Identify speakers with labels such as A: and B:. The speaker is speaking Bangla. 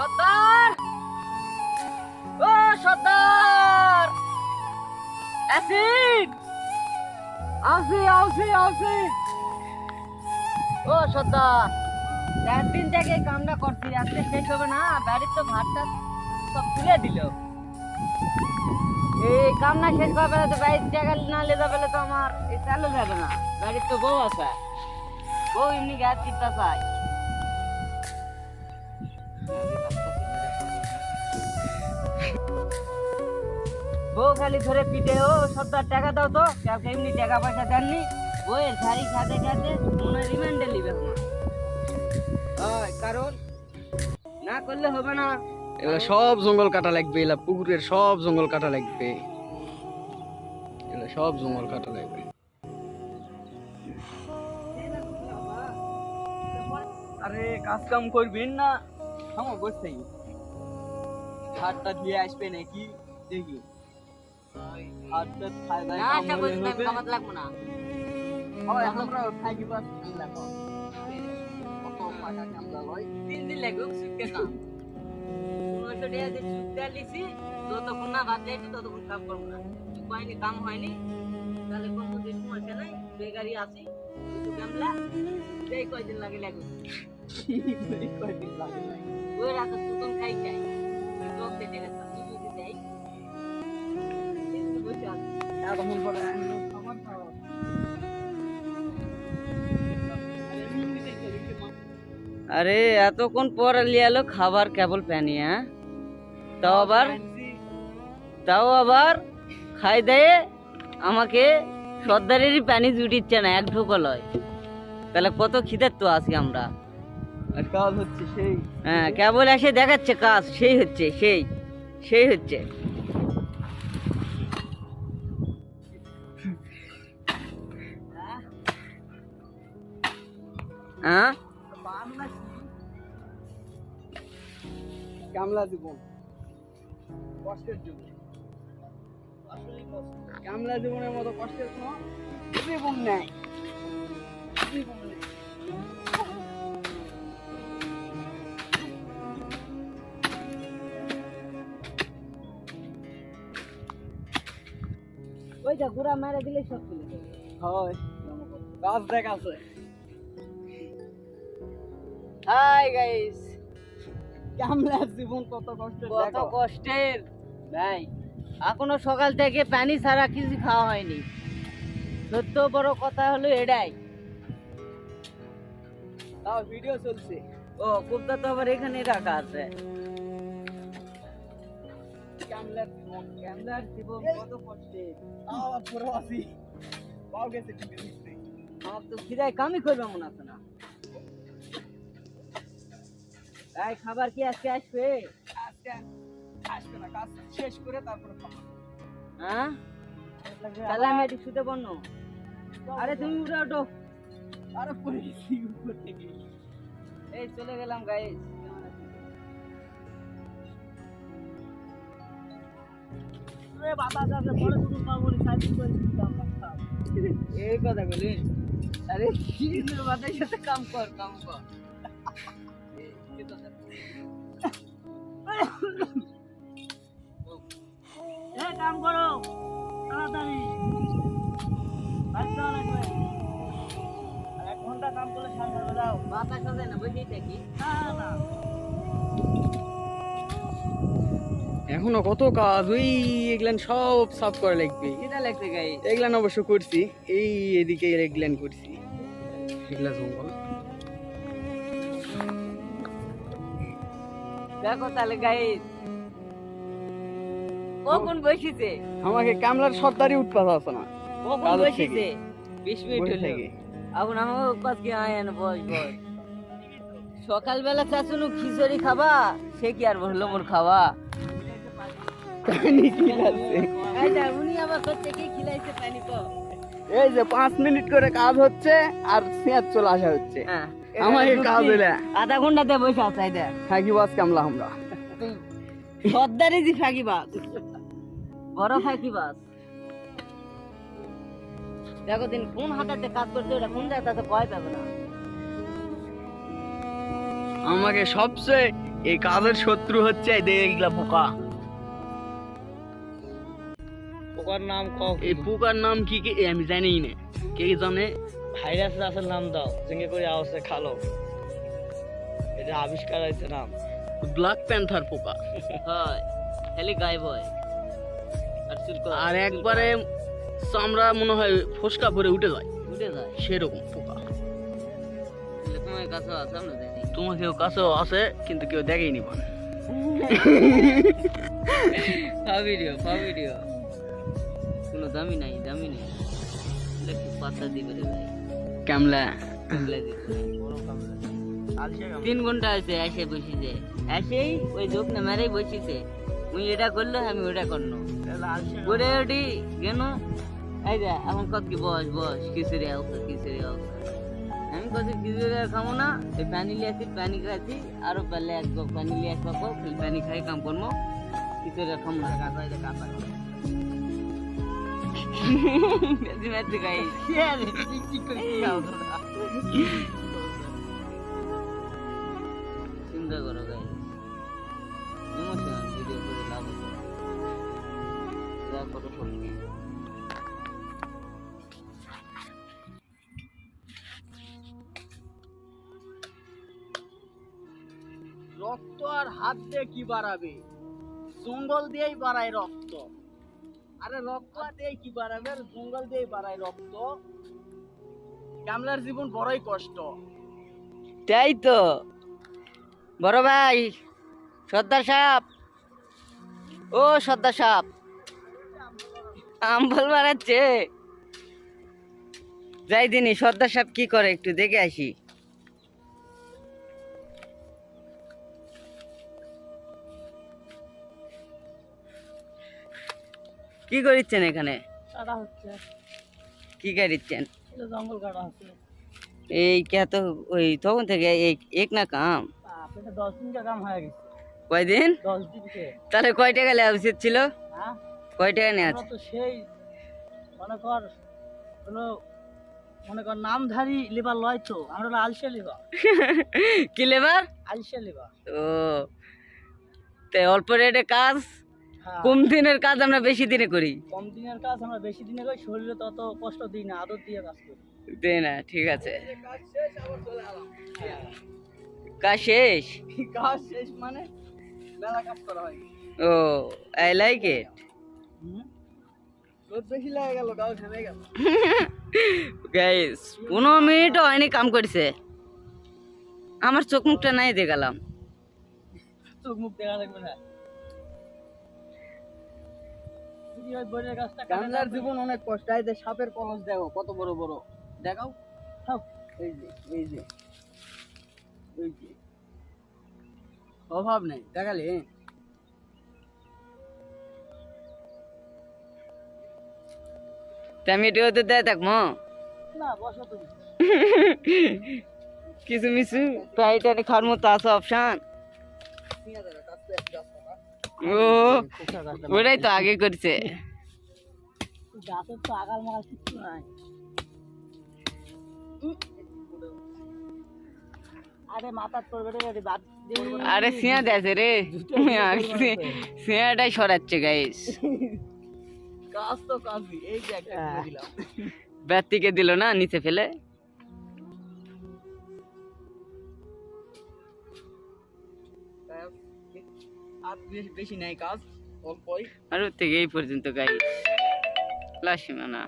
A: সর্দার! ও সর্দার! অ্যাসিড! আসি আসি আসি! ও সর্দার! চার দিন থেকে কামটা করছি, আজকে শেষ হবে না, বাড়ির তো ভাতটা সব তুলে দিল। এই কাম না শেষ করা পেলে তো বাড়ির জায়গা না লেজা পেলে তো আমার চালু যাবে না, বাড়ির তো বউ আছে। বউ এমনি গ্যাস চিন্তা চাই বউ খালি ধরে পিটে ও সত্তর টাকা দাও তো। কাউকে এমনি টাকা পয়সা দেননি। বইয়ের শাড়ি খাতে খাতে মনে রিমান্ডে নিবে কারণ না করলে হবে না।
B: এগুলা সব জঙ্গল কাটা লাগবে এলা পুকুরের সব জঙ্গল কাটা লাগবে। এগুলা সব জঙ্গল কাটা লাগবে।
A: আরে কাজ কাম করবেন না। আমার বসতেই হাতটা দিয়ে আসবে নাকি? দেখি। হাতটা কাম হলে হবে লাগবো না। হয় আমরা থাকি বাস লাগো কত টাকা কামলা লয় তিন দিন লাগবে সুখে কাম পনেরোশো টাকা দিয়ে সুখটা লিছি যতক্ষণ না বাদ যাইছি ততক্ষণ কাম করব না। হয়নি কাম হয়নি। তাহলে কোন দিন সমস্যা নাই বেকারি কামলা এই কয়দিন লাগে লাগবে? কয়দিন লাগে ওই রাতে সুতন খাই চাই লোক দেখে গেছে তুই যদি দেয় বসে আছে। এতক্ষণ পরে খাবার খাওয়া আরে এতক্ষণ পর লিয়ালো খাবার কেবল প্যানি হ্যাঁ? তাও আবার? তাও আবার? খাই দেয়ে আমাকে সর্দারেরই প্যানি জুটিচ্ছে না এক ঢোকো লয় তাহলে কত খিদের তো আছি আমরা?
B: আর কাজ হচ্ছে সেই।
A: হ্যাঁ কেবল এসে দেখাচ্ছে কাজ সেই হচ্ছে সেই সেই হচ্ছে। হ্যাঁ?
B: কামলা জীবন কষ্টের জীবন কামলা জীবনের মতো কষ্টের জীবন জীবন নেই।
A: ওইটা ঘুরা মেরে দিলে সব।
B: হয়। কাজ দেখাছে
A: হাই গাইস।
B: কামলার জীবন কত কষ্টের
A: কত কষ্টের। ভাই এখনও সকাল থেকে পানি ছাড়া কিছু খাওয়া হয়নি। সত্য বড় কথা হলো এটাই।
B: তাও ভিডিও চলছে।
A: ও কুপ্তা তো আবার এখানে রাখা আছে।
B: কামলার জীবন
A: ক্যামেরার জীবন কত কষ্টের
B: আবার পুরো আসি পাও গেছে টিপে দিচ্ছে
A: আমার তো খিদায় কামই করবে মনে আছে না। তাই খাবার কি আজকে আসবে?
B: আজকে আসবে না কাজ শেষ করে তারপরে
A: হ্যাঁ? তাহলে আমি এটি শুতে বন্য। আরে তুমি উঠে ওঠো।
B: আরে পড়ে গেছি উপর থেকে।
A: এই চলে গেলাম এই কথা বলি। আরে কি বাতার সাথে কাম কর কাম কর।
B: কাম করো তাড়াতাড়ি।
A: বাতাস আছে না দেখি
B: না না
C: এখনও কত কাজ? ওই এগুলান সব সাফ করা লাগবে।
A: গাই
C: এগুলান অবশ্য করছি। এই এদিকে এগুলান করছি। এগুলা জঙ্গল।
A: দেখো তাহলে গাইস কখন বসিছে?
C: আমাকে কামলার সর্দারি উৎপাদ আছে না।
A: কখন। বসিছে? বিশ মিনিট
C: থেকে।
A: এখন আমাকে কাজ কি আয় বস বস। সকালবেলা চাচুনু খিচুড়ি খাবা সে কি আর বলল মোর খাওয়া? এই উনি আবার করতে কি? খিলাইছে পানি কো।
C: এই যে পাঁচ মিনিট করে কাজ হচ্ছে আর সিয়ার চলে আসা হচ্ছে।
A: হ্যাঁ।
C: আমাকে কাজ
A: আধা ঘন্টাতে বসে আছে
C: বাস কামলা আমরা?
A: সর্দারি জি ফাঁকি বাস। বড় ফাঁকি বাস। দেখো দিন কোন হাতাতে কাজ করছে ওটা কোন জায়গাতে ভয় পাবে না।
C: আমাকে সবচেয়ে এই কাজের শত্রু হচ্ছে পোকা।
B: পোকার নাম
C: এই পোকার নাম কি কি? আমি জানি না। কে জানে?
B: ভাইরাস রাসের নাম দাও সঙ্গে করে আওয়াজে খালো। এটা আবিষ্কার হয়েছে নাম।
C: ব্ল্যাক প্যান্থার পোকা।
A: হয় খালি গায়েব হয়। আর
C: একবারে চামড়া মনে হয় ফসকা ভরে উঠে যায়
A: উঠে যায়
C: সেরকম পোকা।
A: তোমার কাছে আছে আমরা জানি
C: তোমাকেও কাছেও আছে কিন্তু কেউ দেখেই নিবা
A: ভিডিও ভিডিও কোনো দামি নাই দামি নেই। তাহলে একটু পাতা দিবে রে
C: ক্যামলা।
A: কামলা তিন ঘণ্টা আছে এসে বসেছে। এসেই ওই যোগ না মেরেই বসেছে। মুই এটা করল আমি ওটা করল করে ওটি কেন? এই যে এখন কত কি বস বস খিচুড়ি আলসা খিচুড়ি আলসা। আমি কত খিচুড়ি খাব না এই পানি লিয়ে আসি পানি খাচ্ছি আরও পেলে এক কাপ পানি লিয়ে এক ফির পানি খাই কাম করব খিচুড়ি খাব না। কাঁচা এটা কাঁচা বেশি মেতে খাই। চিন্তা
C: রক্ত আর হাত দিয়ে কি বাড়াবে? জঙ্গল দিয়েই বাড়ায় রক্ত। আরে রক্ত দিয়ে কি বাড়াবে? জঙ্গল দিয়েই বাড়ায় রক্ত। গামলার জীবন বড়ই কষ্ট।
A: তাই তো। বড় ভাই, সর্দার সাপ ও সর্দার সাপ আম্বল মারাচ্ছে। যাই দিনই সর্দার সাপ কি করে একটু দেখে আসি। কি করিচ্ছেন এখানে?
B: কাটা হচ্ছে।
A: কি করিচ্ছেন?
B: জঙ্গল কাটা হচ্ছে।
A: এই কে তো ওই তখন থেকে এক না কাম?
B: দশ দিন কাম হয়ে গেছে।
A: কয়দিন?
B: দশ দিনকে।
A: তাহলে কয় টাকা নেওয়া উচিত ছিল?
B: হ্যাঁ?
A: কয় টাকা নেওয়া
B: তো সেই মনে কর হলো মনে কর নামধারী লিভার লয় তো। আমরা হলো আলসিয়া লিভার
A: কি লেবার?
B: আলসিয়া লিভার
A: ও তে অল্প রেটে কাজ? কম দিনের কাজ আমরা বেশি দিনে করি?
B: কম দিনের কাজ আমরা বেশি দিনে করি শরীরে তত কষ্ট দিই না আদর দিয়ে কাজ করি।
A: দে না ঠিক আছে। কাজ শেষ
C: কাজ শেষ? মানে মেলা কাজ করা হয়।
A: ও আই লাইক ইট? গাইস পনেরো মিনিটও হয়নি কাম করছে। আমার চোখ মুখটা নাই দেখালাম।
B: চোখ মুখ দেখা লাগবে না।
C: কামলার জীবন অনেক কষ্ট। এই যে সাপের কলস দেখো কত বড় বড়। দেখাও। এই যে এই যে এই যে। অভাব নেই দেখালে?
A: তা দেয় থাকব?
B: না বসো তুমি।
A: কিছু মিছু টাইটানি খাওয়ার মতো আছে অপশন ও ওটাই তো আগে করছে।
B: আরে
A: সিয়া দেছে রে। সিয়াটাই সরাচ্ছে গাইস
C: কাজ তো কাজই এই যে একটা করে দিলাম।
A: ব্যক্তিকে দিল না নিচে ফেলে?
C: আর বেশি নাই কাজ অল্পই।
A: আর থেকে এই পর্যন্ত গাই। লাসিমানা